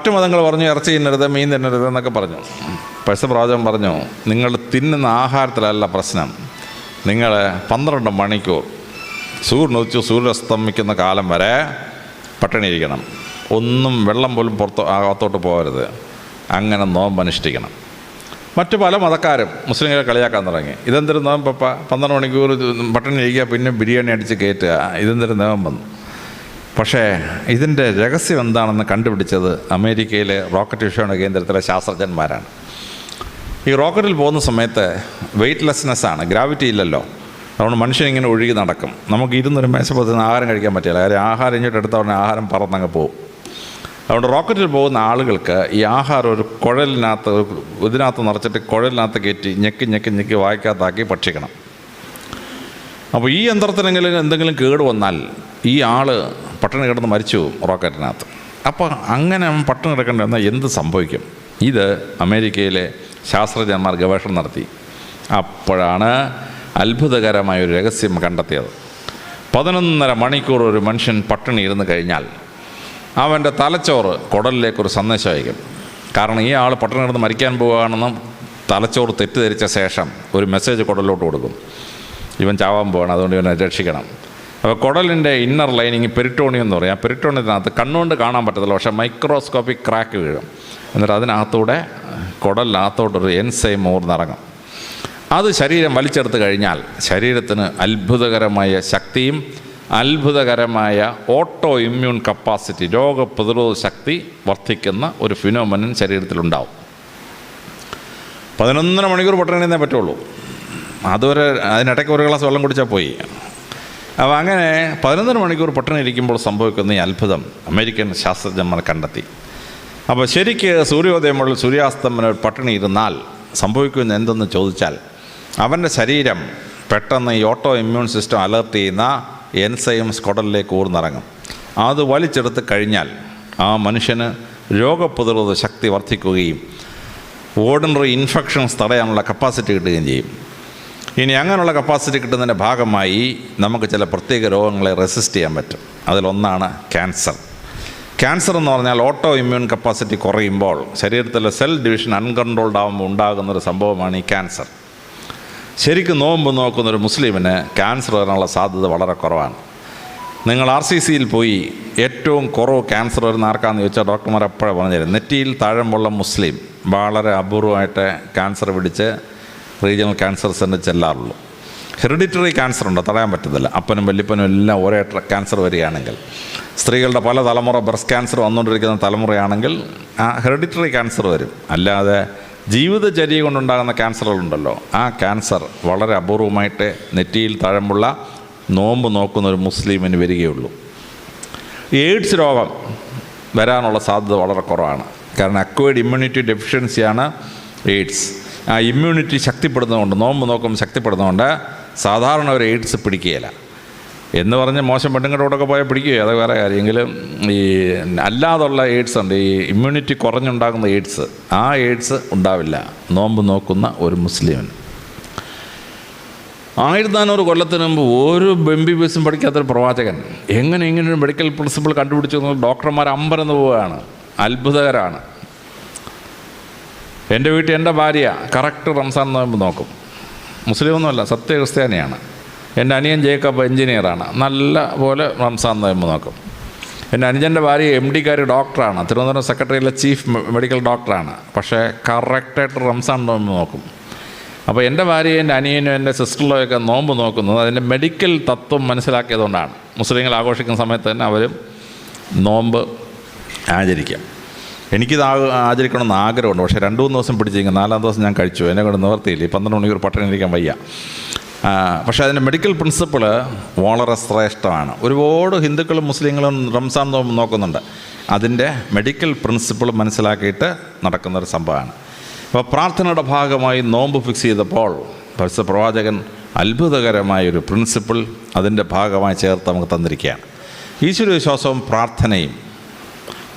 മറ്റു മതങ്ങൾ പറഞ്ഞു ഇറച്ചി തിന്നരുത് മീൻ തിന്നരുത് എന്നൊക്കെ പറഞ്ഞു. പൈസ പ്രാചകം പറഞ്ഞു നിങ്ങൾ തിന്നുന്ന ആഹാരത്തിലല്ല പ്രശ്നം. നിങ്ങൾ പന്ത്രണ്ട് മണിക്കൂർ സൂര്യൻ സൂര്യസ്തമിക്കുന്ന കാലം വരെ പട്ടിണി ഇരിക്കണം. ഒന്നും വെള്ളം പോലും പുറത്ത് അകത്തോട്ട് പോകരുത്. അങ്ങനെ നോമ്പ് അനുഷ്ഠിക്കണം. മറ്റു പല മതക്കാരും മുസ്ലിങ്ങളെ കളിയാക്കാൻ തുടങ്ങി. ഇതെന്തൊരു നോമ്പപ്പ പന്ത്രണ്ട് മണിക്കൂർ പട്ടിണി ഇരിക്കുക പിന്നെ ബിരിയാണി അടിച്ച് കയറ്റുക. ഇതെന്തൊരു നോമ്പ് വന്നു പക്ഷേ ഇതിന്റെ രഹസ്യം എന്താണെന്ന് കണ്ടുപിടിച്ചത് അമേരിക്കയിലെ റോക്കറ്റ് വിക്ഷേപണ കേന്ദ്രത്തിലെ ശാസ്ത്രജ്ഞന്മാരാണ്. ഈ റോക്കറ്റിൽ പോകുന്ന സമയത്ത് വെയ്റ്റ്ലെസ്നെസ് ആണ് ഗ്രാവിറ്റി ഇല്ലല്ലോ. അതുകൊണ്ട് മനുഷ്യൻ ഇങ്ങനെ ഒഴുകി നടക്കും. നമുക്ക് ഇരുന്നൊരു മേശപ്പുറത്ത് നിന്ന് ആഹാരം കഴിക്കാൻ പറ്റില്ല. കാര്യം ആഹാരം ഇങ്ങോട്ട് എടുത്ത ഉടനെ ആഹാരം പറന്നങ്ങ് പോകും അതുകൊണ്ട് റോക്കറ്റിൽ പോകുന്ന ആളുകൾക്ക് ഈ ആഹാരം ഒരു കുഴലിനകത്ത് ഇതിനകത്ത് നിറച്ചിട്ട് കുഴലിനകത്ത് കയറ്റി ഞെക്കി ഞെക്കി ഞെക്കി വായിക്കാത്താക്കി ഭക്ഷിക്കണം. അപ്പോൾ ഈ യന്ത്രത്തിനെങ്കിലും എന്തെങ്കിലും കേട് വന്നാൽ ഈ ആൾ പട്ടണി കിടന്ന് മരിച്ചു റോക്കറ്റിനകത്ത്. അപ്പോൾ അങ്ങനെ അവൻ പട്ടിണി കിടക്കേണ്ടി വന്നാൽ എന്ത് സംഭവിക്കും? ഇത് അമേരിക്കയിലെ ശാസ്ത്രജ്ഞന്മാർ ഗവേഷണം നടത്തി. അപ്പോഴാണ് അത്ഭുതകരമായ ഒരു രഹസ്യം കണ്ടെത്തിയത്. പതിനൊന്നര മണിക്കൂർ ഒരു മനുഷ്യൻ പട്ടിണി ഇരുന്ന് കഴിഞ്ഞാൽ അവന്റെ തലച്ചോറ് കുടലിലേക്കൊരു സന്ദേശം അയക്കും. കാരണം ഈ ആൾ പട്ടണം കിടന്ന് മരിക്കാൻ പോവുകയാണെന്നും തലച്ചോറ് തെറ്റിദ്ധരിച്ച ശേഷം ഒരു മെസ്സേജ് കുടലിലോട്ട് കൊടുക്കും. ഇവൻ ചാവാൻ പോവാണ് അതുകൊണ്ട് ഇവനെ രക്ഷിക്കണം. അപ്പോൾ കുടലിന്റെ ഇന്നർ ലൈനിങ് പെരിട്ടോണിയം എന്ന് പറയും. ആ പെരിട്ടോണിയത്തിനകത്ത് കണ്ണുകൊണ്ട് കാണാൻ പറ്റത്തില്ല. പക്ഷേ മൈക്രോസ്കോപ്പിക് ക്രാക്ക് വീഴും. എന്നിട്ട് അതിനകത്തൂടെ കുടലിനകത്തോട്ടൊരു എൻസൈം ഊർന്നിറങ്ങും അത് ശരീരം വലിച്ചെടുത്ത് കഴിഞ്ഞാൽ ശരീരത്തിന് അത്ഭുതകരമായ ശക്തിയും അത്ഭുതകരമായ ഓട്ടോ ഇമ്മ്യൂൺ കപ്പാസിറ്റി രോഗപ്രതിരോധ ശക്തി വർദ്ധിക്കുന്ന ഒരു ഫിനോമനൻ ശരീരത്തിലുണ്ടാവും. പതിനൊന്നര മണിക്കൂർ പട്ടിണിന്നേ പറ്റുള്ളൂ. അതുവരെ അതിനിടയ്ക്ക് ഒരു ഗ്ലാസ് വെള്ളം കുടിച്ചാൽ പോയി. അപ്പോൾ അങ്ങനെ പതിനൊന്നര മണിക്കൂർ പട്ടിണി ഇരിക്കുമ്പോൾ സംഭവിക്കുന്ന ഈ അത്ഭുതം അമേരിക്കൻ ശാസ്ത്രജ്ഞന്മാർ കണ്ടെത്തി. അപ്പോൾ ശരിക്ക് സൂര്യോദയം മുതൽ സൂര്യാസ്തമനം പട്ടിണി ഇരുന്നാൽ സംഭവിക്കുന്ന എന്തെന്ന് ചോദിച്ചാൽ അവന്റെ ശരീരം പെട്ടെന്ന് ഈ ഓട്ടോ ഇമ്മ്യൂൺ സിസ്റ്റം അലേർട്ട് ചെയ്യുന്ന എൻസൈം സ്കൊടലിലേക്ക് ഊർന്നിറങ്ങും. അത് വലിച്ചെടുത്ത് കഴിഞ്ഞാൽ ആ മനുഷ്യന് രോഗപ്രതിരോധ ശക്തി വർദ്ധിക്കുകയും ഓർഡിനറി ഇൻഫെക്ഷൻസ് തടയാനുള്ള കപ്പാസിറ്റി കിട്ടുകയും ചെയ്യും. ഇനി അങ്ങനെയുള്ള കപ്പാസിറ്റി കിട്ടുന്നതിന്റെ ഭാഗമായി നമുക്ക് ചില പ്രത്യേക രോഗങ്ങളെ റെസിസ്റ്റ് ചെയ്യാൻ പറ്റും. അതിലൊന്നാണ് ക്യാൻസർ ക്യാൻസർ എന്ന് പറഞ്ഞാൽ ഓട്ടോ ഇമ്മ്യൂൺ കപ്പാസിറ്റി കുറയുമ്പോൾ ശരീരത്തിലെ സെൽ ഡിവിഷൻ അൺകൺട്രോൾഡ് ആകുമ്പോൾ ഉണ്ടാകുന്നൊരു സംഭവമാണ് ഈ ക്യാൻസർ ശരിക്കും നോമ്പ് നോക്കുന്ന ഒരു മുസ്ലിമിന് ക്യാൻസർ വരാനുള്ള സാധ്യത വളരെ കുറവാണ്. നിങ്ങൾ ആർ സി സിയിൽ പോയി ഏറ്റവും കുറവ് ക്യാൻസർ വരുന്ന ആർക്കാന്ന് ചോദിച്ചാൽ ഡോക്ടർമാർ എപ്പോഴാണ് പറഞ്ഞുതരും. നെറ്റിയിൽ താഴമ്പുള്ള മുസ്ലിം വളരെ അപൂർവമായിട്ട് ക്യാൻസർ പിടിച്ച് റീജിയണൽ ക്യാൻസർ സെന്റർ ചെല്ലാറുള്ളൂ. ഹെറിഡിറ്ററി ക്യാൻസർ ഉണ്ട്? തടയാൻ പറ്റുന്നില്ല അപ്പനും വല്യപ്പനും എല്ലാം ഒരേ ക്യാൻസർ വരികയാണെങ്കിൽ. സ്ത്രീകളുടെ പല തലമുറ ബ്രസ്റ്റ് ക്യാൻസർ വന്നുകൊണ്ടിരിക്കുന്ന തലമുറയാണെങ്കിൽ ആ ഹെറിഡിറ്ററി ക്യാൻസർ വരും. അല്ലാതെ ജീവിതചര്യ കൊണ്ടുണ്ടാകുന്ന ക്യാൻസറുകളുണ്ടല്ലോ. ആ ക്യാൻസർ വളരെ അപൂർവമായിട്ട് നെറ്റിയിൽ താഴമ്പുള്ള നോമ്പ് നോക്കുന്ന ഒരു മുസ്ലിമിന് വരികയുള്ളൂ. എയ്ഡ്സ് രോഗം വരാനുള്ള സാധ്യത വളരെ കുറവാണ്. കാരണം അക്വേഡ് ഇമ്മ്യൂണിറ്റി ഡെഫിഷ്യൻസിയാണ് എയ്ഡ്സ്. ഇമ്മ്യൂണിറ്റി ശക്തിപ്പെടുന്നതുകൊണ്ട് നോമ്പ് നോക്കും ശക്തിപ്പെടുന്നതുകൊണ്ട് സാധാരണ ഒരു എയ്ഡ്സ് പിടിക്കുകയില്ല. എന്ന് പറഞ്ഞ് മോശം പെണ്ണുങ്ങളോടൊക്കെ പോയാൽ പിടിക്കുകയോ അത് വേറെ കാര്യമെങ്കിലും ഈ അല്ലാതുള്ള എയ്ഡ്സ് ഉണ്ട്. ഈ ഇമ്മ്യൂണിറ്റി കുറഞ്ഞുണ്ടാകുന്ന എയ്ഡ്സ്. ആ എയ്ഡ്സ് ഉണ്ടാവില്ല. നോമ്പ് നോക്കുന്ന ഒരു മുസ്ലിമിന് ആയിരത്തി നാനൂറ് കൊല്ലത്തിന് മുമ്പ് ഒരു എം ബി ബി എസും പഠിക്കാത്തൊരു പ്രവാചകൻ എങ്ങനെ ഇങ്ങനെ മെഡിക്കൽ പ്രിൻസിപ്പിൾ കണ്ടുപിടിച്ചു ഡോക്ടർമാർ അമ്പരന്ന് പോവുകയാണ്. അത്ഭുതകരമാണ് എന്റെ വീട്ടിൽ എന്റെ ഭാര്യ കറക്റ്റ് റംസാൻ നോമ്പ് നോക്കും. മുസ്ലിമൊന്നുമല്ല സത്യ ക്രിസ്ത്യാനിയാണ് എന്റെ അനിയൻ ജേക്കബ് എഞ്ചിനീയറാണ് നല്ല പോലെ റംസാൻ നോമ്പ് നോക്കും. എന്റെ അനുജന്റെ ഭാര്യ എം ഡിക്കാരി ഡോക്ടറാണ് തിരുവനന്തപുരം സെക്രട്ടറിയിലെ ചീഫ് മെഡിക്കൽ ഡോക്ടറാണ് പക്ഷേ കറക്റ്റായിട്ട് റംസാൻ നോമ്പ് നോക്കും. അപ്പോൾ എന്റെ ഭാര്യയും എന്റെ അനിയനും എന്റെ സിസ്റ്ററിലൊക്കെ നോമ്പ് നോക്കുന്നത് അതിന്റെ മെഡിക്കൽ തത്വം മനസ്സിലാക്കിയതുകൊണ്ടാണ് മുസ്ലിങ്ങൾ ആഘോഷിക്കുന്ന സമയത്ത് തന്നെ അവരും നോമ്പ് ആചരിക്കാം എനിക്കിത് ആചരിക്കണമെന്ന് ആഗ്രഹമുണ്ട്. പക്ഷേ രണ്ട് മൂന്ന് ദിവസം പിടിച്ചിരിക്കും നാലാം ദിവസം ഞാൻ കഴിച്ചു. എന്നെ കൊണ്ട് നിവർത്തിയില്ല. ഈ പന്ത്രണ്ട് മണിക്കൂർ പട്ടിണി ഇരിക്കാൻ വയ്യ. പക്ഷേ അതിന്റെ മെഡിക്കൽ പ്രിൻസിപ്പിൾ വളരെ ശ്രേഷ്ഠമാണ്. ഒരുപാട് ഹിന്ദുക്കളും മുസ്ലിങ്ങളും റംസാൻ നോമ്പ് നോക്കുന്നുണ്ട്. അതിന്റെ മെഡിക്കൽ പ്രിൻസിപ്പിൾ മനസ്സിലാക്കിയിട്ട് നടക്കുന്നൊരു സംഭവമാണ്. അപ്പോൾ പ്രാർത്ഥനയുടെ ഭാഗമായി നോമ്പ് ഫിക്സ് ചെയ്തപ്പോൾ പരിശുദ്ധ പ്രവാചകൻ അത്ഭുതകരമായ ഒരു പ്രിൻസിപ്പിൾ അതിന്റെ ഭാഗമായി ചേർത്ത് നമുക്ക് തന്നിരിക്കുകയാണ്. ഈശ്വര വിശ്വാസവും പ്രാർത്ഥനയും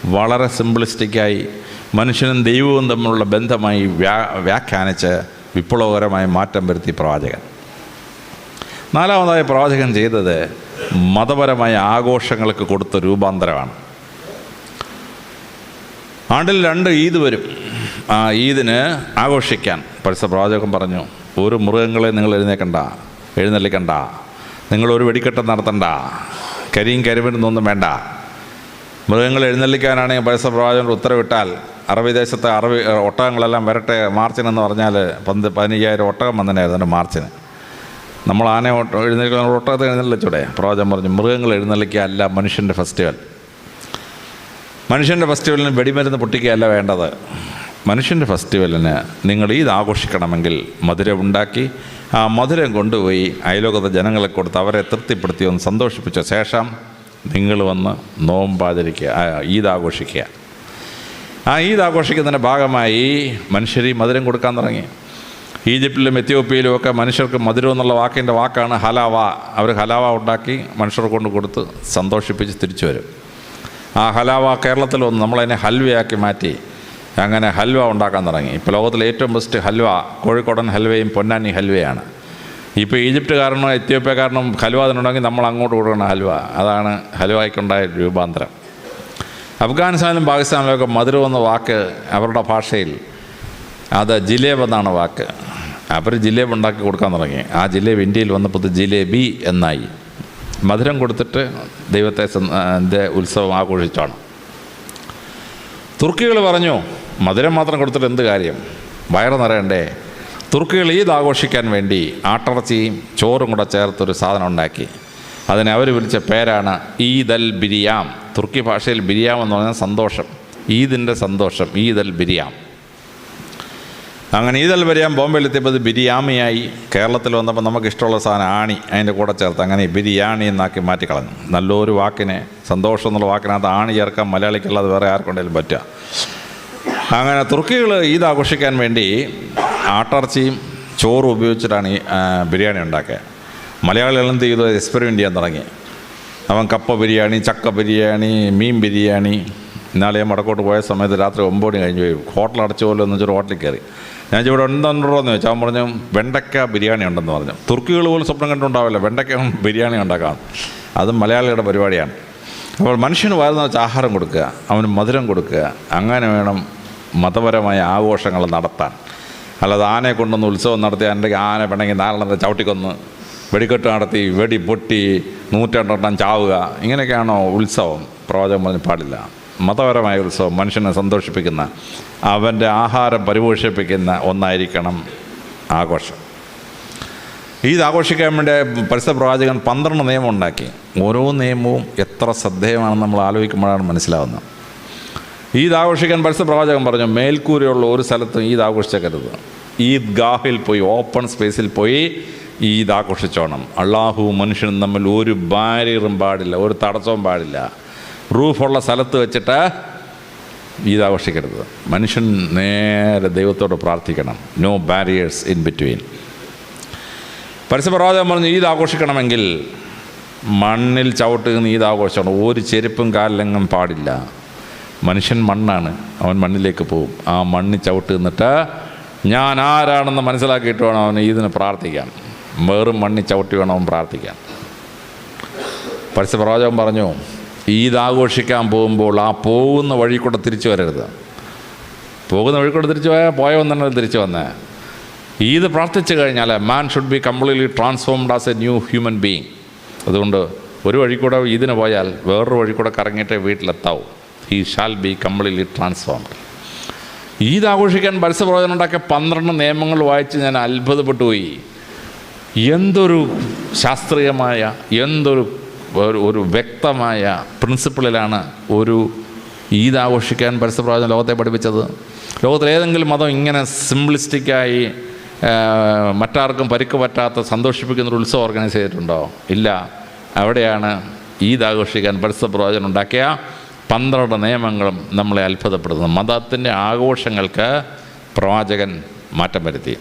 വളരെ സിംപ്ലിസ്റ്റിക്കായി മനുഷ്യനും ദൈവവും തമ്മിലുള്ള ബന്ധമായി വ്യാ വ്യാഖ്യാനിച്ച് വിപ്ലവകരമായ മാറ്റം വരുത്തി പ്രവാചകൻ. നാലാമതായി പ്രവാചകൻ ചെയ്തത് മതപരമായ ആഘോഷങ്ങൾക്ക് കൊടുത്ത രൂപാന്തരമാണ്. ആണ്ടിൽ രണ്ട് ഈദ് വരും. ആ ഈദിന് ആഘോഷിക്കാൻ. പരിസ പ്രവാചകൻ പറഞ്ഞു ഒരു മൃഗങ്ങളെ നിങ്ങൾ എഴുന്നേക്കണ്ട എഴുന്നള്ളിക്കണ്ട. നിങ്ങൾ ഒരു വെടിക്കെട്ട് നടത്തണ്ട. കരിയും കരിമരുന്നൊന്നും വേണ്ട. മൃഗങ്ങൾ എഴുന്നള്ളിക്കാനാണെങ്കിൽ പരസ്യ പ്രവാചകന്റെ ഉത്തരവിട്ടാൽ അറബി ദേശത്തെ അറബി ഒട്ടകങ്ങളെല്ലാം വരട്ടെ മാർച്ചിനെന്ന് പറഞ്ഞാൽ പന്ത് പതിനയ്യായിരം ഒട്ടകം വന്നതിനായിരുന്നു മാർച്ചിന്. നമ്മൾ ആന എഴുന്നേൽക്കുന്ന ഒട്ടകത്തെ എഴുന്നള്ളിച്ചൂടെ? പ്രവാചകൻ പറഞ്ഞു മൃഗങ്ങൾ എഴുന്നള്ളിക്കുക അല്ല മനുഷ്യന്റെ ഫെസ്റ്റിവൽ. മനുഷ്യന്റെ ഫെസ്റ്റിവലിന് വെടിമരുന്ന് പൊട്ടിക്കുകയല്ല വേണ്ടത്. മനുഷ്യന്റെ ഫെസ്റ്റിവലിന് നിങ്ങൾ ഈദ് ആഘോഷിക്കണമെങ്കിൽ മധുരം ഉണ്ടാക്കി ആ മധുരം കൊണ്ടുപോയി അയലോകത്തെ ജനങ്ങളെ കൊടുത്ത് അവരെ തൃപ്തിപ്പെടുത്തി ഒന്ന് സന്തോഷിപ്പിച്ച ശേഷം നിങ്ങൾ വന്ന് നോമ്പാചരിക്കുക ഈദ് ആഘോഷിക്കുക ആ ഈദ് ആഘോഷിക്കുന്നതിന്റെ ഭാഗമായി മനുഷ്യർ ഈ മധുരം കൊടുക്കാൻ തുടങ്ങി. ഈജിപ്തിലും എത്യോപ്യയിലും ഒക്കെ മനുഷ്യർക്ക് മധുരം എന്നുള്ള വാക്കിന്റെ വാക്കാണ് ഹലാവ. അവർ ഹലാവ ഉണ്ടാക്കി മനുഷ്യർ കൊണ്ട് കൊടുത്ത് സന്തോഷിപ്പിച്ച് തിരിച്ചു വരും. ആ ഹലാവ കേരളത്തിൽ വന്ന് നമ്മളതിനെ ഹൽവയാക്കി മാറ്റി അങ്ങനെ ഹൽവ ഉണ്ടാക്കാൻ തുടങ്ങി. ഇപ്പോൾ ലോകത്തിലെ ഏറ്റവും ബെസ്റ്റ് ഹൽവ കോഴിക്കോടൻ ഹൽവയും പൊന്നാനി ഹൽവയാണ്. ഇപ്പോൾ ഈജിപ്തുകാരനോ എത്യോപ്യക്കാരനോ ഹലുവ അതിനുണ്ടെങ്കിൽ നമ്മൾ അങ്ങോട്ട് കൊടുക്കണം ഹലുവ. അതാണ് ഹലുവായിക്കുണ്ടായ രൂപാന്തരം. അഫ്ഗാനിസ്ഥാനിലും പാകിസ്ഥാനിലും ഒക്കെ മധുരം എന്ന വാക്ക് അവരുടെ ഭാഷയിൽ അത് ജിലേബ് എന്നാണ് വാക്ക്. അവർ ജിലേബ് ഉണ്ടാക്കി കൊടുക്കാൻ തുടങ്ങി. ആ ജിലേബ് ഇന്ത്യയിൽ വന്നപ്പോൾ ജിലേബി എന്നായി. മധുരം കൊടുത്തിട്ട് ദൈവത്തെ ഉത്സവം ആഘോഷിച്ചാണ്. തുർക്കികൾ പറഞ്ഞു മധുരം മാത്രം കൊടുത്തിട്ട് എന്ത് കാര്യം? വയറ് നിറയണ്ടേ? തുർക്കികൾ ഈദ് ആഘോഷിക്കാൻ വേണ്ടി ആട്ടിറച്ചിയും ചോറും കൂടെ ചേർത്തൊരു സാധനം ഉണ്ടാക്കി. അതിനെ അവർ വിളിച്ച പേരാണ് ഈദ് അൽ ബിരിയാം. തുർക്കി ഭാഷയിൽ ബിരിയാം എന്ന് പറഞ്ഞാൽ സന്തോഷം. ഈദിന്റെ സന്തോഷം ഈദ് അൽ ബിരിയാം. അങ്ങനെ ഈദൽ ബിരിയാം ബോംബെയിലെത്തിയപ്പോൾ എത്തിയപ്പോൾ ബിരിയാമിയായി കേരളത്തിൽ വന്നപ്പോൾ നമുക്ക് ഇഷ്ടമുള്ള സാധനം ആണി അതിന്റെ കൂടെ ചേർത്ത് അങ്ങനെ ബിരിയാണി എന്നാക്കി മാറ്റിക്കളഞ്ഞു. നല്ലൊരു വാക്കിനെ സന്തോഷം എന്നുള്ള വാക്കിനകത്ത് ആണി ചേർക്കാൻ മലയാളിക്കുള്ളത് വേറെ ആർക്കുണ്ടെങ്കിലും പറ്റുക. അങ്ങനെ തുർക്കികൾ ഈദ് ആഘോഷിക്കാൻ വേണ്ടി ആട്ടിറച്ചിയും ചോറും ഉപയോഗിച്ചിട്ടാണ് ഈ ബിരിയാണി ഉണ്ടാക്കുക മലയാളികൾ എന്ത് ചെയ്തു? എക്സ്പെരിമെന്റ് ചെയ്യാൻ തുടങ്ങി. അവൻ കപ്പ ബിരിയാണി ചക്ക ബിരിയാണി മീൻ ബിരിയാണി. ഇന്നാളെ ഞാൻ വടക്കോട്ട് പോയ സമയത്ത് രാത്രി ഒമ്പത് മണി കഴിഞ്ഞ് പോയി. ഹോട്ടൽ അടച്ചു പോലെ എന്ന് വെച്ചൊരു ഹോട്ടലിൽ കയറി. ഞാൻ ഇവിടെ ഉണ്ടെന്നുണ്ടോ എന്ന് ചോദിച്ചാൽ പറഞ്ഞു വെണ്ടക്ക ബിരിയാണി ഉണ്ടെന്ന് പറഞ്ഞു. തുർക്കികൾ പോലും സ്വപ്നം കണ്ടുണ്ടാവില്ല വെണ്ടക്ക ബിരിയാണി ഉണ്ടാക്കാം അത് മലയാളികളുടെ പരിപാടിയാണ്. അപ്പോൾ മനുഷ്യന് വരുന്ന വെച്ച് ആഹാരം കൊടുക്കുക അവന് മധുരം കൊടുക്കുക അങ്ങനെ വേണം മതപരമായ ആഘോഷങ്ങൾ നടത്താൻ. അല്ലാതെ ആനയെ കൊണ്ടൊന്ന് ഉത്സവം നടത്തി എന്റെ ആന പിണങ്ങി നാലെണ്ണത്തെ ചവിട്ടിക്കൊന്ന് വെടിക്കെട്ട് നടത്തി വെടി പൊട്ടി നൂറ്റെണ്ണെണ്ണം ചാവുക. ഇങ്ങനെയൊക്കെയാണോ ഉത്സവം? പ്രവാചകം പറഞ്ഞ് പാടില്ല. മതപരമായ ഉത്സവം മനുഷ്യനെ സന്തോഷിപ്പിക്കുന്ന അവന്റെ ആഹാരം പരിപോഷിപ്പിക്കുന്ന ഒന്നായിരിക്കണം ആഘോഷം. ഈ ആഘോഷിക്കാൻ വേണ്ടി പരിസ്ഥിതി പ്രവാചകൻ പന്ത്രണ്ട് നിയമം ഉണ്ടാക്കി. ഓരോ നിയമവും എത്ര ശ്രദ്ധേയമാണെന്ന് നമ്മൾ ആലോചിക്കുമ്പോഴാണ് മനസ്സിലാവുന്നത്. ഈദ് ആഘോഷിക്കാൻ പരിസ്ഥിതി പ്രവാചകൻ പറഞ്ഞു മേൽക്കൂരയുള്ള ഒരു സ്ഥലത്തും ഈദ് ആഘോഷിച്ചേക്കരുത്. ഈദ് ഗാഹിൽ പോയി ഓപ്പൺ സ്പേസിൽ പോയി ഈദ് ആഘോഷിച്ചോണം അള്ളാഹു മനുഷ്യനും തമ്മിൽ ഒരു ബാരിയറും പാടില്ല ഒരു തടസ്സവും പാടില്ല. റൂഫുള്ള സ്ഥലത്ത് വെച്ചിട്ട് ഈദ് ആഘോഷിക്കരുത് മനുഷ്യൻ നേരെ ദൈവത്തോട് പ്രാർത്ഥിക്കണം. നോ ബാരിയേഴ്സ് ഇൻ ബിറ്റ്വീൻ പരസ്യപ്രവാചകം പറഞ്ഞു ഈദ് ആഘോഷിക്കണമെങ്കിൽ മണ്ണിൽ ചവിട്ടുന്ന ഈദ് ആഘോഷിക്കണം ഒരു ചെരുപ്പും കാലിലെങ്ങും പാടില്ല. മനുഷ്യൻ മണ്ണാണ്. അവൻ മണ്ണിലേക്ക് പോകും ആ മണ്ണിൽ ചവിട്ട് നിന്നിട്ട് ഞാൻ ആരാണെന്ന് മനസ്സിലാക്കിയിട്ട് വേണം അവൻ ഈദിന് പ്രാർത്ഥിക്കാൻ. വേറും മണ്ണി ചവിട്ടി വേണം അവൻ പ്രാർത്ഥിക്കാൻ. പരസ്യപ്രവാചകൻ പറഞ്ഞു ഈദ് ആഘോഷിക്കാൻ പോകുമ്പോൾ ആ പോകുന്ന വഴി കൂടെ തിരിച്ചു വരരുത്. പോകുന്ന വഴി കൂടെ തിരിച്ചു പോയാൽ പോയവൻ തന്നെ തിരിച്ചു വന്നേ. ഈദ് പ്രാർത്ഥിച്ചു കഴിഞ്ഞാൽ man should be completely transformed as a new human being അതുകൊണ്ട് ഒരു വഴി കൂടെ ഇതിന് പോയാൽ വേറൊരു വഴി കൂടെ കറങ്ങിയിട്ടേ വീട്ടിലെത്താവും. He shall be completely transformed Eid ആഘോഷിക്കാൻ പരസ്യപ്രവചനം ഉണ്ടാക്കിയ പന്ത്രണ്ട് നിയമങ്ങൾ വായിച്ച് ഞാൻ അത്ഭുതപ്പെട്ടു പോയി എന്തൊരു ശാസ്ത്രീയമായ എന്തൊരു ഒരു വ്യക്തമായ പ്രിൻസിപ്പിളിലാണ് ഒരു ഈദ് ആഘോഷിക്കാൻ പരസ്യപ്രവചനം ലോകത്തെ പഠിപ്പിച്ചത്. ലോകത്തിൽ ഏതെങ്കിലും മതം ഇങ്ങനെ സിംപ്ലിസ്റ്റിക്കായി മറ്റാർക്കും പരിക്ക് പറ്റാത്ത സന്തോഷിപ്പിക്കുന്ന ഒരു ഉത്സവം ഓർഗനൈസ് ചെയ്തിട്ടുണ്ടോ? ഇല്ല. അവിടെയാണ് ഈദ് ആഘോഷിക്കാൻ പരസ്യപ്രവചനം ഉണ്ടാക്കിയ പന്ത്രണ്ട് നിയമങ്ങളും നമ്മളെ അത്ഭുതപ്പെടുത്തുന്നു. മതത്തിന്റെ ആഘോഷങ്ങൾക്ക് പ്രവാചകൻ മാറ്റം വരുത്തി.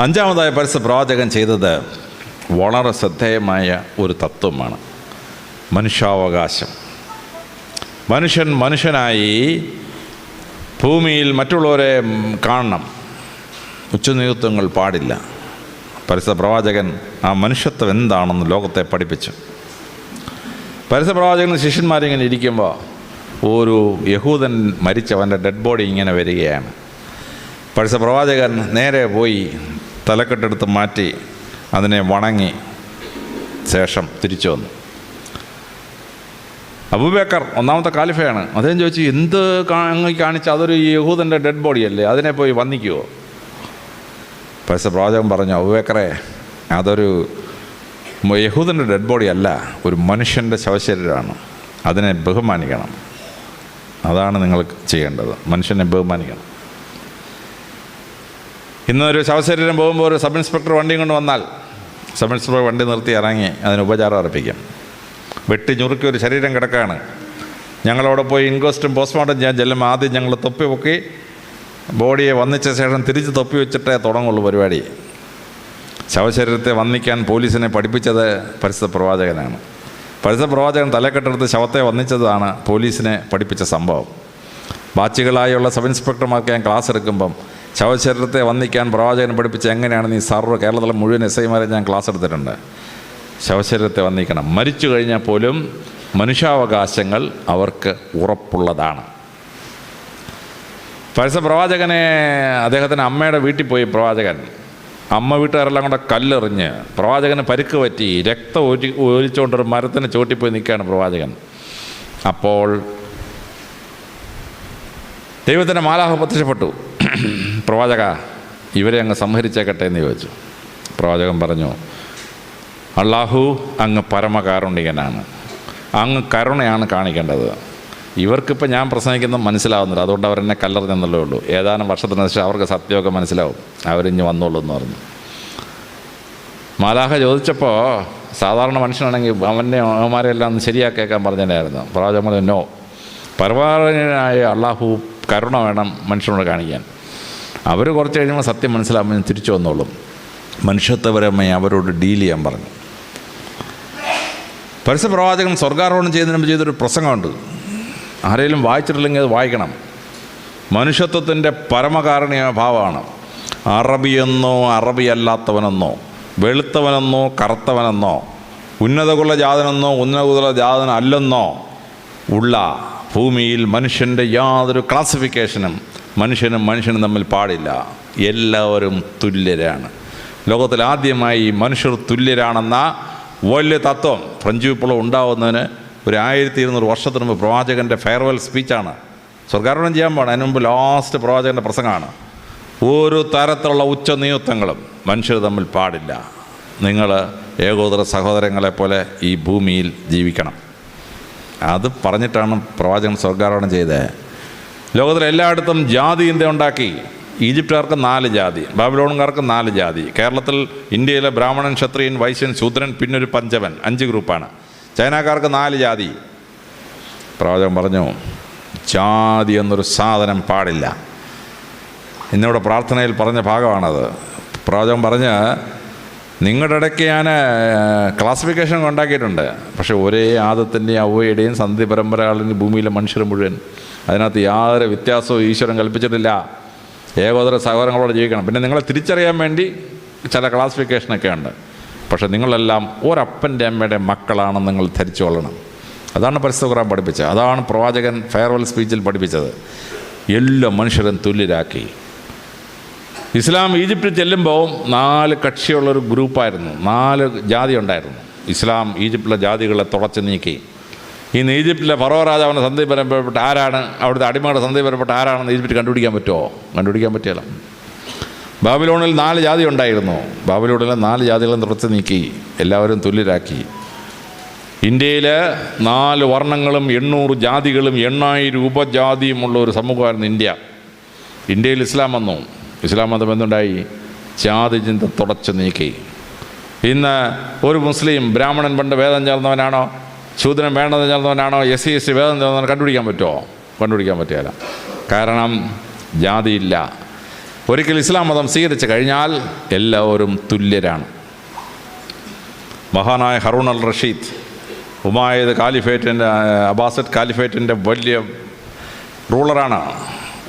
അഞ്ചാമതായി പരസ്യ പ്രവാചകൻ ചെയ്തത് വളരെ ശ്രദ്ധേയമായ ഒരു തത്വമാണ്. മനുഷ്യാവകാശം. മനുഷ്യൻ മനുഷ്യനായി ഭൂമിയിൽ മറ്റുള്ളവരെ കാണണം. ഉച്ചനീതത്വങ്ങൾ പാടില്ല. പരസ്യ പ്രവാചകൻ ആ മനുഷ്യത്വം എന്താണെന്ന് ലോകത്തെ പഠിപ്പിച്ചു. പരസ്യ പ്രവാചകൻ ശിഷ്യന്മാരിങ്ങനെ ഇരിക്കുമ്പോൾ ഒരു യഹൂദൻ മരിച്ചവന്റെ ഡെഡ് ബോഡി ഇങ്ങനെ വരികയാണ്. പരസ്യപ്രവാചകൻ നേരെ പോയി തലക്കെട്ടെടുത്ത് മാറ്റി അതിനെ വണങ്ങി ശേഷം തിരിച്ചു വന്നു. അബുബേക്കർ ഒന്നാമത്തെ കാലിഫയാണ്. അദ്ദേഹം ചോദിച്ചു എന്ത് അങ്ങ് കാണിച്ച അതൊരു യഹൂദന്റെ ഡെഡ് ബോഡിയല്ലേ അതിനെ പോയി വന്നിക്കുവോ പരസ്യപ്രവാചകൻ പ്രവാചകൻ പറഞ്ഞു അബുബേക്കറെ അതൊരു യഹൂദന്റെ ഡെഡ് ബോഡി അല്ല ഒരു മനുഷ്യന്റെ ശവശരീരമാണ്. അതിനെ ബഹുമാനിക്കണം. അതാണ് നിങ്ങൾ ചെയ്യേണ്ടത്. മനുഷ്യനെ ബഹുമാനിക്കണം. ഇന്നൊരു ശവശരീരം പോകുമ്പോൾ ഒരു സബ് ഇൻസ്പെക്ടർ വണ്ടിയും കൊണ്ട് വന്നാൽ സബ് ഇൻസ്പെക്ടർ വണ്ടി നിർത്തി ഇറങ്ങി അതിന് ഉപചാരം അർപ്പിക്കും. വെട്ടി ഞുറുക്കി ഒരു ശരീരം കിടക്കുകയാണ് ഞങ്ങളവിടെ പോയി ഇൻക്വസ്റ്റും പോസ്റ്റ്മോർട്ടം ചെയ്യാൻ ചെല്ലുമ്പോൾ ആദ്യം ഞങ്ങൾ തൊപ്പി പൊക്കി ബോഡിയെ വന്നിച്ച ശേഷം തിരിച്ച് തൊപ്പി വെച്ചിട്ടേ തുടങ്ങുള്ളൂ പരിപാടി. ശവശരീരത്തെ വന്നിക്കാൻ പോലീസിനെ പഠിപ്പിച്ചത് പരിസ്ഥ പ്രവാചകനാണ്. പരിസ്ഥ പ്രവാചകൻ തലക്കെട്ടെടുത്ത് ശവത്തെ വന്നിച്ചതാണ് പോലീസിനെ പഠിപ്പിച്ച സംഭവം. ബാച്ചുകളായുള്ള സബ് ഇൻസ്പെക്ടർമാർക്ക് ഞാൻ ക്ലാസ് എടുക്കുമ്പം ശവശരീരത്തെ വന്നിക്കാൻ പ്രവാചകൻ പഠിപ്പിച്ച എങ്ങനെയാണ് നീ സർവ കേരളത്തിലെ മുഴുവൻ എസ് ഐമാരെ ഞാൻ ക്ലാസ് എടുത്തിട്ടുണ്ട്? ശവശരീരത്തെ വന്നിക്കണം മരിച്ചു കഴിഞ്ഞാൽ പോലും മനുഷ്യാവകാശങ്ങൾ അവർക്ക് ഉറപ്പുള്ളതാണ്. പരസ്യ പ്രവാചകനെ അദ്ദേഹത്തിന്റെ അമ്മയുടെ വീട്ടിൽ പോയി പ്രവാചകൻ. അമ്മ വീട്ടുകാരെല്ലാം കൂടെ കല്ലെറിഞ്ഞ് പ്രവാചകന് പരുക്ക് പറ്റി രക്തം ഒരി ഒലിച്ചുകൊണ്ടൊരു മരത്തിന് ചോട്ടിൽ പോയി നിൽക്കുകയാണ് പ്രവാചകൻ. അപ്പോൾ ദൈവത്തിന്റെ മാലാഹ പ്രത്യക്ഷപ്പെട്ടു. പ്രവാചക ഇവരെ അങ്ങ് സംഹരിച്ചേക്കട്ടെ എന്ന് ചോദിച്ചു. പ്രവാചകൻ പറഞ്ഞു അള്ളാഹു അങ്ങ് പരമകാരുണ്യകനാണ് അങ്ങ് കരുണയാണ് കാണിക്കേണ്ടത്. ഇവർക്കിപ്പോൾ ഞാൻ പ്രസംഗിക്കുന്നത് മനസ്സിലാവുന്നില്ല. അതുകൊണ്ട് അവരെന്നെ കല്ലെറിഞ്ഞെന്നുള്ളേ ഉള്ളൂ. ഏതാനും വർഷത്തിന് ശേഷം അവർക്ക് സത്യമൊക്കെ മനസ്സിലാവും. അവരിഞ്ഞ് വന്നോളൂ എന്ന് പറഞ്ഞു. മാലാഹ ചോദിച്ചപ്പോൾ സാധാരണ മനുഷ്യനാണെങ്കിൽ അവനെ അവന്മാരെല്ലാം ശരിയാക്കിയേക്കാൻ പറഞ്ഞിട്ടായിരുന്നു പ്രവാചകൻ പറഞ്ഞു നോ. പരമാവനായ അള്ളാഹു കരുണ വേണം മനുഷ്യനോട് കാണിക്കാൻ. അവർ കുറച്ച് കഴിയുമ്പോൾ സത്യം മനസ്സിലാകുമ്പോൾ തിരിച്ചു വന്നോളും. മനുഷ്യത്വപരമായി അവരോട് ഡീൽ ചെയ്യാൻ പറഞ്ഞു. പരസ്യ പ്രവാചകൻ സ്വർഗാരോഹണം ചെയ്യുന്നതിന് ചെയ്തൊരു പ്രസംഗമുണ്ട്. ആരെങ്കിലും വായിച്ചിട്ടില്ലെങ്കിൽ അത് വായിക്കണം. മനുഷ്യത്വത്തിന്റെ പരമകാരണീയ ഭാവമാണ്. അറബിയെന്നോ അറബിയല്ലാത്തവനെന്നോ വെളുത്തവനെന്നോ കറുത്തവനെന്നോ ഉന്നതകുല ജാതനെന്നോ ഉന്നതകുല ജാതൻ അല്ലെന്നോ ഉള്ള ഭൂമിയിൽ മനുഷ്യന്റെ യാതൊരു ക്ലാസിഫിക്കേഷനും മനുഷ്യനും മനുഷ്യനും തമ്മിൽ പാടില്ല. എല്ലാവരും തുല്യരാണ്. ലോകത്തിൽ ആദ്യമായി മനുഷ്യർ തുല്യരാണെന്ന വലിയ തത്വം ഫ്രഞ്ച് വിപ്ലവം ഉണ്ടാവുന്നതിന് ഒരു ആയിരത്തി ഇരുന്നൂറ് വർഷത്തിന് മുമ്പ് പ്രവാചകന്റെ ഫെയർവെൽ സ്പീച്ചാണ്. സ്വർഗാരോഹണം ചെയ്യാൻ പോകണം അതിന് മുമ്പ് ലാസ്റ്റ് പ്രവാചകന്റെ പ്രസംഗമാണ്. ഒരു തരത്തിലുള്ള ഉച്ചനീയത്വങ്ങളും മനുഷ്യർ തമ്മിൽ പാടില്ല. നിങ്ങൾ ഏകോദര സഹോദരങ്ങളെ പോലെ ഈ ഭൂമിയിൽ ജീവിക്കണം. അത് പറഞ്ഞിട്ടാണ് പ്രവാചകൻ സ്വർഗാരോഹണം ചെയ്തത് ലോകത്തിലെ എല്ലായിടത്തും ജാതി ഇന്ത്യ ഉണ്ടാക്കി. ഈജിപ്തുകാർക്ക് നാല് ജാതി ബാബിലോണുകാർക്ക് നാല് ജാതി. കേരളത്തിൽ ഇന്ത്യയിലെ ബ്രാഹ്മണൻ ക്ഷത്രിയൻ വൈശ്യൻ ശൂദ്രൻ പിന്നൊരു പഞ്ചവൻ അഞ്ച് ഗ്രൂപ്പാണ്. ചൈനക്കാർക്ക് നാല് ജാതി. പ്രവാചകൻ പറഞ്ഞു ജാതി എന്നൊരു സാധനം പാടില്ല. ഇന്നിവിടെ പ്രാർത്ഥനയിൽ പറഞ്ഞ ഭാഗമാണത്. പ്രവാചകൻ പറഞ്ഞ് നിങ്ങളുടെ ഇടയ്ക്ക് ഞാൻ ക്ലാസിഫിക്കേഷൻ ഉണ്ടാക്കിയിട്ടുണ്ട്. പക്ഷേ ഒരേ ആദത്തിന്റെയും അവയുടെയും സന്ധി പരമ്പരകളിന്റെ ഭൂമിയിലെ മനുഷ്യർ മുഴുവൻ അതിനകത്ത് യാതൊരു വ്യത്യാസവും ഈശ്വരൻ കൽപ്പിച്ചിട്ടില്ല. ഏകോദര സഹോദരങ്ങളോട് ജീവിക്കണം. പിന്നെ നിങ്ങളെ തിരിച്ചറിയാൻ വേണ്ടി ചില ക്ലാസിഫിക്കേഷനൊക്കെ ഉണ്ട്. പക്ഷേ നിങ്ങളെല്ലാം ഒരപ്പന്റെ അമ്മയുടെ മക്കളാണെന്ന് നിങ്ങൾ ധരിച്ചു കൊള്ളണം. അതാണ് പരിസ്ഥിതി പഠിപ്പിച്ചത്. അതാണ് പ്രവാചകൻ ഫെയർവെൽ സ്പീച്ചിൽ പഠിപ്പിച്ചത്. എല്ലാ മനുഷ്യരും തുല്യരാക്കി. ഇസ്ലാം ഈജിപ്തിൽ ചെല്ലുമ്പോൾ നാല് കക്ഷിയുള്ളൊരു ഗ്രൂപ്പായിരുന്നു. നാല് ജാതി ഉണ്ടായിരുന്നു. ഇസ്ലാം ഈജിപ്തിലെ ജാതികളെ തുടച്ചു നീക്കി. ഇന്ന് ഈജിപ്തിലെ ഫറോ രാജാവിന്റെ സന്ധി പരമ്പരപ്പെട്ട ആരാണ്? അവിടുത്തെ അടിമകളുടെ സന്ധി പരമ്പരപ്പെട്ട ആരാണെന്ന് ഈജിപ്തിൽ കണ്ടുപിടിക്കാൻ പറ്റുമോ? കണ്ടുപിടിക്കാൻ പറ്റില്ല ബാബിലോണിൽ നാല് ജാതി ഉണ്ടായിരുന്നു. ബാബിലോണിലെ നാല് ജാതികളും നിറച്ച് നീക്കി. എല്ലാവരും തുല്യരാക്കി. ഇന്ത്യയിൽ നാല് വർണങ്ങളും എണ്ണൂറ് ജാതികളും എണ്ണായിരം ഉപജാതിയുമുള്ള ഒരു സമൂഹമായിരുന്നു ഇന്ത്യ. ഇന്ത്യയിൽ ഇസ്ലാം വന്നു. ഇസ്ലാം മതം എന്തുണ്ടായി? ജാതി ചിന്ത തുടച്ചു നീക്കി. ഇന്ന് ഒരു മുസ്ലിം ബ്രാഹ്മണൻ പണ്ട് വേദം ചേർന്നവനാണോ? ശൂദ്രൻ വേണ്ടത് ചേർന്നവനാണോ? എസ് സി എസ് സി വേദം ചേർന്നവൻ കണ്ടുപിടിക്കാൻ പറ്റുമോ? കണ്ടുപിടിക്കാൻ പറ്റുകയില്ല. കാരണം ജാതിയില്ല. ഒരിക്കൽ ഇസ്ലാം മതം സ്വീകരിച്ചു കഴിഞ്ഞാൽ എല്ലാവരും തുല്യരാണ്. മഹാനായ ഹറൂൺ അൽ റഷീദ് ഉമായത് കാലിഫേറ്റിന്റെ അബാസറ്റ് കാലിഫേറ്റിന്റെ വലിയ റൂളറാണ്.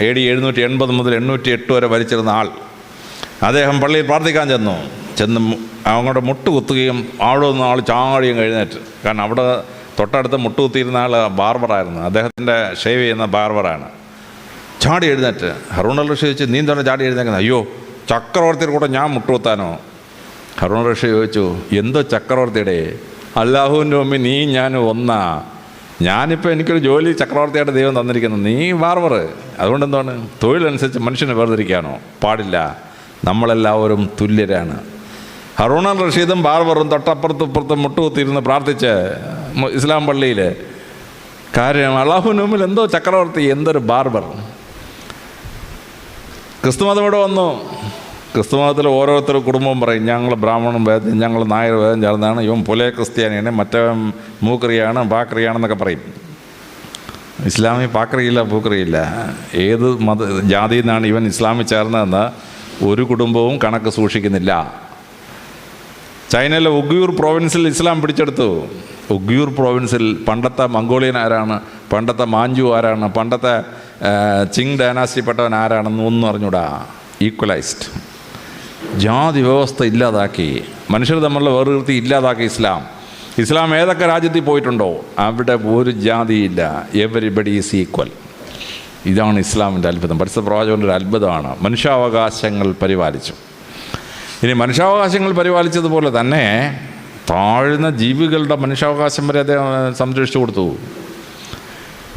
എ ഡി എഴുന്നൂറ്റി എൺപത് മുതൽ എണ്ണൂറ്റി എട്ട് വരെ ഭരിച്ചിരുന്ന ആൾ. അദ്ദേഹം പള്ളിയിൽ പ്രാർത്ഥിക്കാൻ ചെന്നു. ചെന്ന് അങ്ങോട്ട് മുട്ട് കുത്തുകയും അവിടെ നിന്ന് ആൾ ചാടിയും കഴിഞ്ഞേറ്റ് കാരണം അവിടെ തൊട്ടടുത്ത് മുട്ടുകുത്തിയിരുന്ന ആൾ ബാർബറായിരുന്നു. അദ്ദേഹത്തിന്റെ ഷേവ് ചെയ്യുന്ന ബാർബറാണ്. ചാടി എഴുന്നേറ്റ്. ഹറൂൺ അൽ റഷീദ് ചോദിച്ചു നീ എന്താണ് ചാടി എഴുന്നേക്കുന്നത്? അയ്യോ ചക്രവർത്തിയുടെ കൂടെ ഞാൻ മുട്ടുകുത്താനോ? ഋഷി റഷീദ് ചോദിച്ചു എന്തോ ചക്രവർത്തിയുടെ? അല്ലാഹുവിന്റെ മുമ്പിൽ നീ ഞാൻ ഒന്നാ? ഞാനിപ്പോൾ എനിക്കൊരു ജോലി ചക്രവർത്തിയായിട്ട് ദൈവം തന്നിരിക്കുന്നു. നീ വാർവർ അതുകൊണ്ട് എന്താണ്? തൊഴിലനുസരിച്ച് മനുഷ്യനെ വേർതിരിക്കാനോ? പാടില്ല. നമ്മളെല്ലാവരും തുല്യരാണ്. ഹറൂൺ അൽ റഷീദും ബാർബറും തൊട്ടപ്പുറത്തും ഇപ്പുറത്തും മുട്ടുകുത്തിയിരുന്ന് പ്രാർത്ഥിച്ച് ഇസ്ലാം പള്ളിയിൽ കാര്യം അള്ളാഹുവിന് മുമ്പിൽ എന്തോ ചക്രവർത്തി എന്തൊരു ബാർബർ. ക്രിസ്തുമതം വന്നു. ക്രിസ്തുമതത്തിൽ ഓരോരുത്തർ കുടുംബം പറയും ഞങ്ങൾ ബ്രാഹ്മണൻ വേദം ഞങ്ങൾ നായർ വേദം ചേർന്നാണ് ഇവൻ പുലേ ക്രിസ്ത്യാനിയാണ് മറ്റവൻ മൂക്രിയാണ് ബാക്രിയാണെന്നൊക്കെ പറയും. ഇസ്ലാമിൽ പാക്രിയില്ല പൂക്രിയില്ല. ഏത് മത ജാതിയിൽ നിന്നാണ് ഇവൻ ഇസ്ലാമിൽ ചേർന്നതെന്ന് ഒരു കുടുംബവും കണക്ക് സൂക്ഷിക്കുന്നില്ല. ചൈനയിലെ ഉഗ്യൂർ പ്രോവിൻസിൽ ഇസ്ലാം പിടിച്ചെടുത്തു. ഉഗ്യൂർ പ്രോവിൻസിൽ പണ്ടത്തെ മംഗോളിയൻ ആരാണ് പണ്ടത്തെ മാഞ്ചു ആരാണ് പണ്ടത്തെ ചിങ് ഡയനാസ്റ്റിപ്പെട്ടവൻ ആരാണെന്ന് ഒന്നും അറിഞ്ഞൂടാ. ഈക്വലൈസ്ഡ് ജാതി വ്യവസ്ഥ ഇല്ലാതാക്കി. മനുഷ്യർ തമ്മിലുള്ള വേർതിർത്തി ഇല്ലാതാക്കി ഇസ്ലാം. ഇസ്ലാം ഏതൊക്കെ രാജ്യത്തിൽ പോയിട്ടുണ്ടോ അവിടെ ഒരു ജാതിയില്ല എവരിബഡി ഈസ് ഈക്വൽ ഇതാണ് ഇസ്ലാമിന്റെ അത്ഭുതം. പരിസ്ഥ പ്രവാചകന്റെ ഒരു അത്ഭുതമാണ്. മനുഷ്യാവകാശങ്ങൾ പരിപാലിച്ചു. ഇനി മനുഷ്യാവകാശങ്ങൾ പരിപാലിച്ചതുപോലെ തന്നെ താഴ്ന്ന ജീവികളുടെ മനുഷ്യാവകാശം വരെ അദ്ദേഹം സംരക്ഷിച്ചു കൊടുത്തു.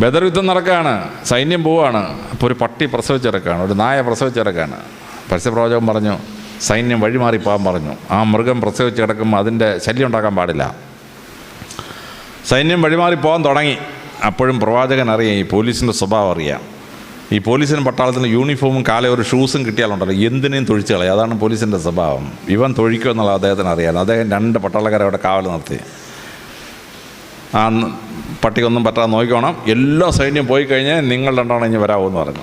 ബദർ യുദ്ധം നടക്കുകയാണ്. സൈന്യം പോവുകയാണ്. അപ്പോൾ ഒരു പട്ടി പ്രസവിച്ചിറക്കാണ് ഒരു നായ പ്രസവിച്ചിറക്കാണ് പരസ്യപ്രവാചകൻ പറഞ്ഞു സൈന്യം വഴിമാറി പോകാൻ പറഞ്ഞു. ആ മൃഗം പ്രസവിച്ച് കിടക്കുമ്പോൾ അതിന്റെ ശല്യം ഉണ്ടാക്കാൻ പാടില്ല. സൈന്യം വഴിമാറി പോകാൻ തുടങ്ങി. അപ്പോഴും പ്രവാചകൻ അറിയാം ഈ പോലീസിന്റെ സ്വഭാവം അറിയാം. ഈ പോലീസിന് പട്ടാളത്തിന് യൂണിഫോമും കാലം ഒരു ഷൂസും കിട്ടിയാലുണ്ടല്ലോ. എന്തിനേയും തൊഴിച്ച് കളയും. അതാണ് പോലീസിന്റെ സ്വഭാവം. ഇവൻ തൊഴിക്കുമെന്നുള്ള അദ്ദേഹത്തിന് അറിയാം അദ്ദേഹം രണ്ട് പട്ടാളക്കാരെ അവിടെ കാവൽ നിർത്തി ആ പട്ടിയൊന്നും പറ്റാതെ നോക്കിക്കോണം. എല്ലാ സൈന്യം പോയി കഴിഞ്ഞാൽ നിങ്ങൾ രണ്ടാണ് ഇനി വരാമെന്ന് പറഞ്ഞു.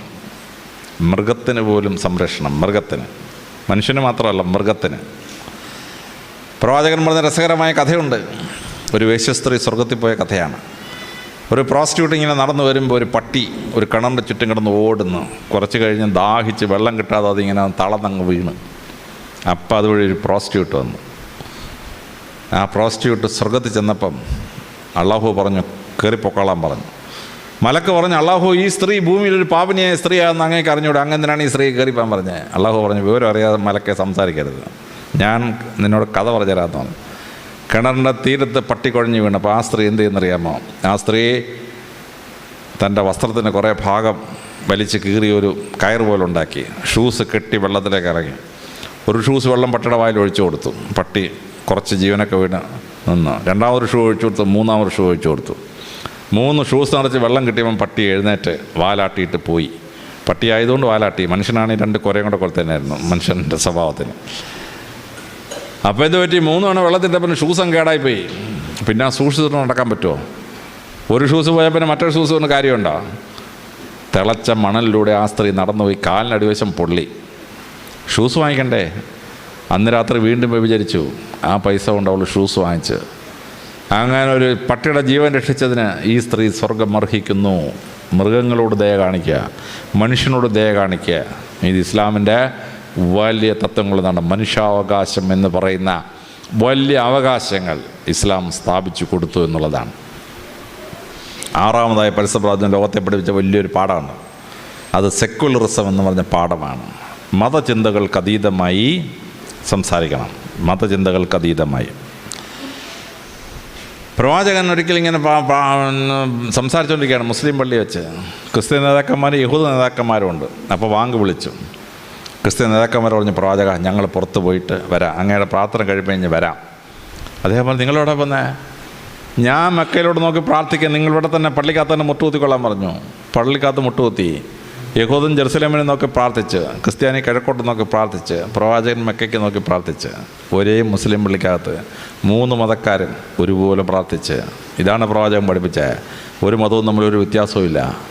മൃഗത്തിന് പോലും സംരക്ഷണം മൃഗത്തിന്. മനുഷ്യന് മാത്രമല്ല മൃഗത്തിന്. പ്രവാചകൻ പറഞ്ഞ രസകരമായ കഥയുണ്ട്. ഒരു വേശ്യസ്ത്രീ സ്വർഗത്തിൽ പോയ കഥയാണ്. ഒരു പ്രോസ്റ്റിറ്റ്യൂട്ട് ഇങ്ങനെ നടന്നു വരുമ്പോൾ ഒരു പട്ടി ഒരു കിണറിന്റെ ചുറ്റും കിടന്ന് ഓടുന്നു. കുറച്ച് കഴിഞ്ഞ് ദാഹിച്ച് വെള്ളം കിട്ടാതെ അതിങ്ങനെ തളന്നങ്ങ് വീണ്. അപ്പം അതുവഴി ഒരു പ്രോസ്റ്റിറ്റ്യൂട്ട് വന്നു. ആ പ്രോസ്റ്റിറ്റ്യൂട്ട് സ്വർഗത്തിൽ ചെന്നപ്പം അള്ളാഹു പറഞ്ഞു കയറിപ്പൊക്കോളാൻ പറഞ്ഞു. മലക്ക് പറഞ്ഞു അള്ളാഹു ഈ സ്ത്രീ ഭൂമിയിൽ ഒരു പാപനിയായ സ്ത്രീയാണെന്ന് അങ്ങേക്ക് അറിഞ്ഞൂടെ അങ്ങനെന്തിനാണ് ഈ സ്ത്രീ കയറിപ്പാൻ പറഞ്ഞത് അള്ളാഹു പറഞ്ഞു വിവരം അറിയാതെ മലക്കെ സംസാരിക്കരുത്. ഞാൻ നിന്നോട് കഥ പറഞ്ഞു. തരാമെന്ന് കിണറിന്റെ തീരത്ത് പട്ടിക്കൊഴിഞ്ഞ് വീണപ്പോൾ ആ സ്ത്രീ എന്ത് ചെയ്യുന്നറിയാമോ ആ സ്ത്രീ തന്റെ വസ്ത്രത്തിന് കുറേ ഭാഗം വലിച്ച് കീറി ഒരു കയർ പോലെ ഉണ്ടാക്കി. ഷൂസ് കെട്ടി വെള്ളത്തിലേക്ക് ഇറങ്ങി. ഒരു ഷൂസ് വെള്ളം പട്ടിയുടെ വായിൽ ഒഴിച്ചു കൊടുത്തു. പട്ടി കുറച്ച് ജീവനൊക്കെ വീണ് നിന്ന്. രണ്ടാമത് ഷൂ ഒഴിച്ചു കൊടുത്തു മൂന്നാമത് ഷൂ ഒഴിച്ചു കൊടുത്തു. മൂന്ന് ഷൂസ് നിറച്ച് വെള്ളം കിട്ടിയപ്പം പട്ടി എഴുന്നേറ്റ് വാലാട്ടിയിട്ട് പോയി. പട്ടി ആയതുകൊണ്ട് വാലാട്ടി. മനുഷ്യനാണെങ്കിൽ രണ്ട് കുറേയും കൂടെ പോലെ തന്നെയായിരുന്നു മനുഷ്യന്റെ സ്വഭാവത്തിന്. അപ്പോൾ എന്ത് പറ്റി? മൂന്ന് തവണ വെള്ളത്തിന്റെ പിന്നെ ഷൂസും കേടായിപ്പോയി പിന്നെ ആ സൂക്ഷിച്ചിട്ട് നടക്കാൻ പറ്റുമോ? ഒരു ഷൂസ് പോയാൽ പിന്നെ മറ്റൊരു ഷൂസ് കൊണ്ട് കാര്യമുണ്ടോ? തിളച്ച മണലിലൂടെ ആ സ്ത്രീ നടന്നുപോയി കാലിനടിവശം പൊള്ളി. ഷൂസ് വാങ്ങിക്കണ്ടേ? അന്ന് രാത്രി വീണ്ടും വ്യഭിചരിച്ചു ആ പൈസ കൊണ്ട് അവൾ ഷൂസ് വാങ്ങിച്ച്. അങ്ങനെ ഒരു പട്ടിയുടെ ജീവൻ രക്ഷിച്ചതിന് ഈ സ്ത്രീ സ്വർഗം അർഹിക്കുന്നു. മൃഗങ്ങളോട് ദയ കാണിക്കുക മനുഷ്യനോട് ദയ കാണിക്കുക. ഇത് ഇസ്ലാമിന്റെ വലിയ തത്വങ്ങളെന്നാണ് മനുഷ്യാവകാശം എന്ന് പറയുന്ന വലിയ അവകാശങ്ങൾ ഇസ്ലാം സ്ഥാപിച്ചു കൊടുത്തു എന്നുള്ളതാണ്. ആറാമതായി പരിസപ്രാജ്യം ലോകത്തെ പഠിപ്പിച്ച വലിയൊരു പാഠമാണ്. അത് സെക്കുലറിസം എന്ന് പറഞ്ഞ പാഠമാണ്. മതചിന്തകൾക്ക് അതീതമായി സംസാരിക്കണം. മതചിന്തകൾക്ക് അതീതമായി. പ്രവാചകൻ ഒരിക്കലും ഇങ്ങനെ സംസാരിച്ചുകൊണ്ടിരിക്കുകയാണ് മുസ്ലിം പള്ളി വെച്ച്. ക്രിസ്ത്യൻ നേതാക്കന്മാരും യഹൂദ നേതാക്കന്മാരും ഉണ്ട് അപ്പോൾ വാങ്ക് വിളിച്ചു. ക്രിസ്ത്യൻ നേതാക്കന്മാർ പറഞ്ഞു പ്രവാചക ഞങ്ങൾ പുറത്ത് പോയിട്ട് വരാം. അങ്ങയുടെ പ്രാർത്ഥന കഴിപ്പഴിഞ്ഞ് വരാം. അതേപോലെ നിങ്ങളോടെ വന്നേ? ഞാൻ മക്കയിലോട് നോക്കി പ്രാർത്ഥിക്കാൻ നിങ്ങളിവിടെ തന്നെ പള്ളിക്കകത്ത് തന്നെ മുട്ടുകുത്തിക്കൊള്ളാൻ പറഞ്ഞു. പള്ളിക്കകത്ത് മുട്ടുകുത്തി. യഹൂദൻ ജെറുസലേമിനെ നോക്കി പ്രാർത്ഥിച്ച് ക്രിസ്ത്യാനി കിഴക്കോട്ട് നോക്കി പ്രാർത്ഥിച്ച് പ്രവാചകൻ മെക്കയ്ക്ക് നോക്കി പ്രാർത്ഥിച്ച് ഒരേ മുസ്ലിം പള്ളിക്കകത്ത് മൂന്ന് മതക്കാരൻ ഒരുപോലെ പ്രാർത്ഥിച്ച്. ഇതാണ് പ്രവാചകൻ പഠിപ്പിച്ചത്. ഒരു മതവും നമ്മളൊരു വ്യത്യാസവും ഇല്ല